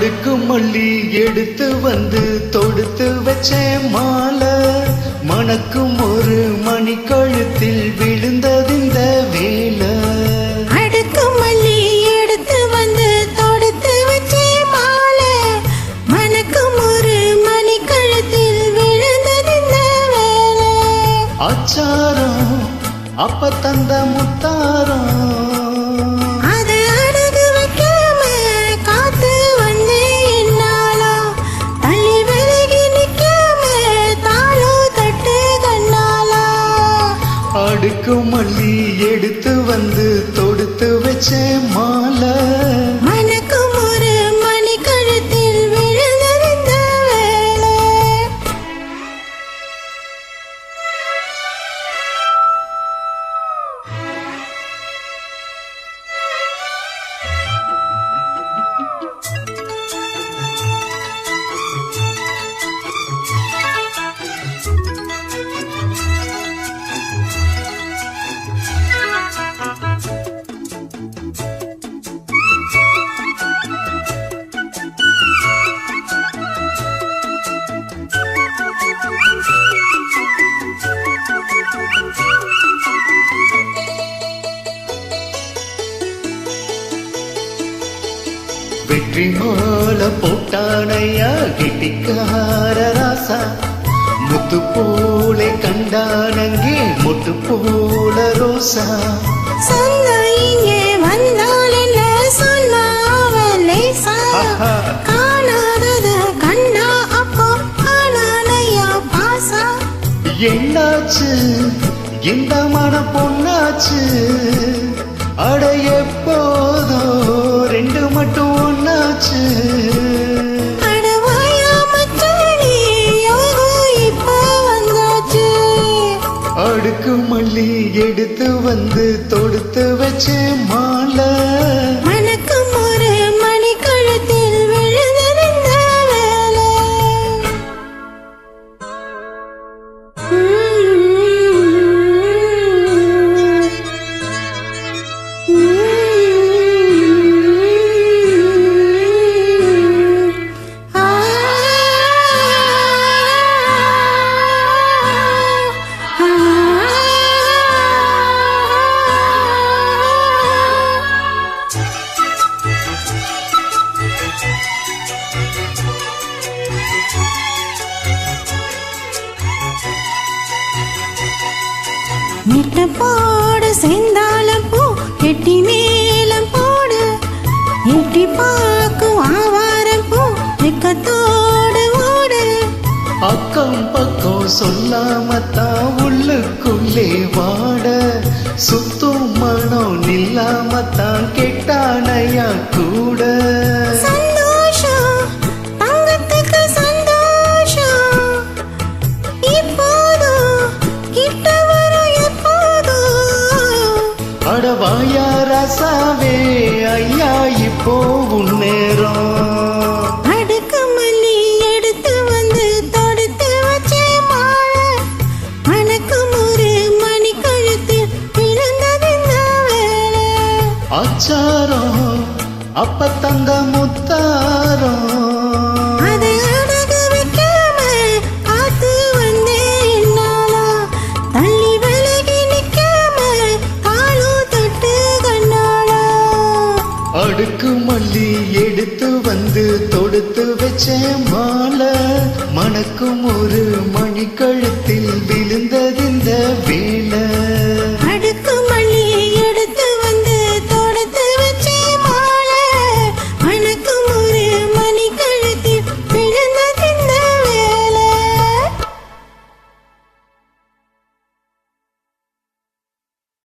அடுக்கு மல்லி எடுத்து வந்து தொடுத்து வச்சேன் மாலை. மணக்கும் ஒரு மணி கழுத்தில் விழுந்ததிந்த வேலை. அடுக்கு மல்லி எடுத்து வந்து தொடுத்து வச்சே மாலை. மணக்கும் ஒரு மணி கழுத்தில் விழுந்தது இந்த வேலை. அச்சாரம் அப்ப தந்த முத்தாரம். அடுக்கு எடுத்து வந்து தொடுத்து வச்ச மாலை. வெற்றி மாலை போட்டானையா கெட்டிக்கார ராசா. முத்து போலே கண்டானங்கே முட்டு போல ரோசா. என்னாச்சு? இந்த மன பொண்ணாச்சு. அடுக்கு மல்லி எடுத்து வந்து தொடுத்து வச்சு நெட்ட போடு செந்தாளம் பூ எட்டி மேலம் போடு. எட்டி பாக்கும் மணி கழுத்தில் விழுந்தது இந்த வேலை ஆச்சாரம் அப்ப தங்க முத்தாரம். அடுக்கு மல்லி எடுத்து வந்து தொடுத்து வச்ச மாலை. மணக்கும் ஒரு மணிக்கழுத்தில் விழுந்த